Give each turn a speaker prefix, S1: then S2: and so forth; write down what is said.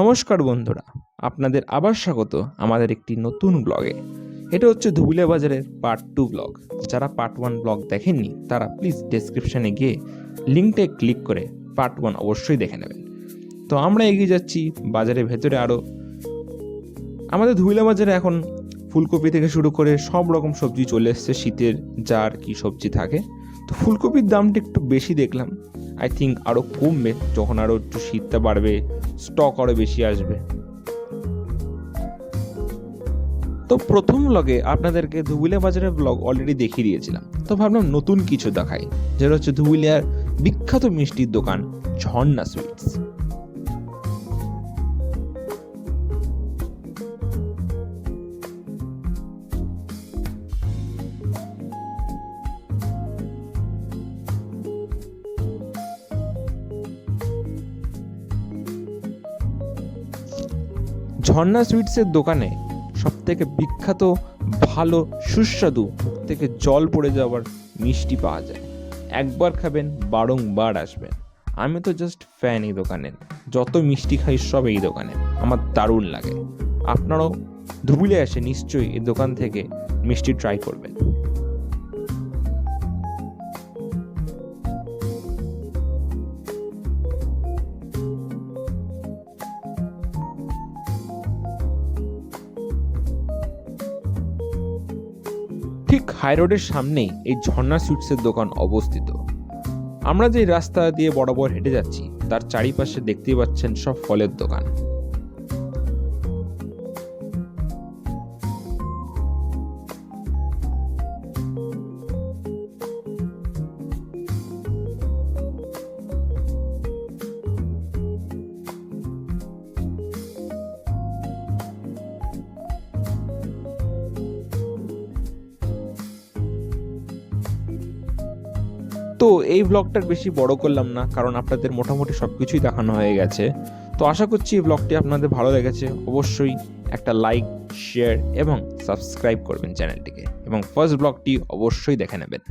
S1: নমস্কার বন্ধুরা, আপনাদের আবার স্বাগত আমাদের একটি নতুন ব্লগে। এটা হচ্ছে ধুবুলিয়া বাজারের পার্ট টু ব্লগ। যারা পার্ট ওয়ান ব্লগ দেখেননি, তারা প্লিজ ডেসক্রিপশানে গিয়ে লিঙ্কটায় ক্লিক করে পার্ট ওয়ান অবশ্যই দেখে নেবেন। তো আমরা এগিয়ে যাচ্ছি বাজারের ভেতরে আরও আমাদের ধুবুলিয়া বাজারে এখন ফুলকপি থেকে শুরু করে সব রকম সবজি চলে এসছে, শীতের যার কি সবজি থাকে। তো ফুলকপির দামটা একটু বেশি দেখলাম। আই থিঙ্ক আরও কমবে, যখন আরও একটু শীতটা বাড়বে স্টক আরও বেশি আসবে। তো প্রথম ব্লগে আপনাদেরকে ধুবুলিয়া বাজারের ব্লগ অলরেডি দেখিয়ে দিয়েছিলাম। তো ভাবলাম নতুন কিছু দেখাই। যেটা হচ্ছে ধুবুলিয়ার বিখ্যাত মিষ্টির দোকান ঝর্ণা সুইটস। ঝর্ণা সুইটসের দোকানে সব থেকে বিখ্যাত, ভালো, সুস্বাদু, থেকে জল পড়ে যাওয়ার মিষ্টি পাওয়া যায়। একবার খাবেন, বারংবার আসবেন। আমি তো জাস্ট ফ্যান এই দোকানের। যত মিষ্টি খাই সব এই দোকানে আমার দারুণ লাগে। আপনারাও ধুবুলে এসে নিশ্চয়ই এই দোকান থেকে মিষ্টি ট্রাই করবেন। ঠিক হাই রোডের সামনেই এই ঝর্ণা সুইটসের দোকান অবস্থিত। আমরা যে রাস্তা দিয়ে বরাবর হেঁটে যাচ্ছি, তার চারিপাশে দেখতে পাচ্ছেন সব ফলের দোকান। তো এই ব্লগটার বেশি বড় করলাম না, কারণ আপনাদের মোটামুটি সব কিছুই দেখানো হয়ে গেছে। তো আশা করছি এই ব্লগটি আপনাদের ভালো লেগেছে। অবশ্যই একটা লাইক শেয়ার এবং সাবস্ক্রাইব করবেন চ্যানেলটিকে। এবং ফার্স্ট ব্লগটি অবশ্যই দেখে নেবেন।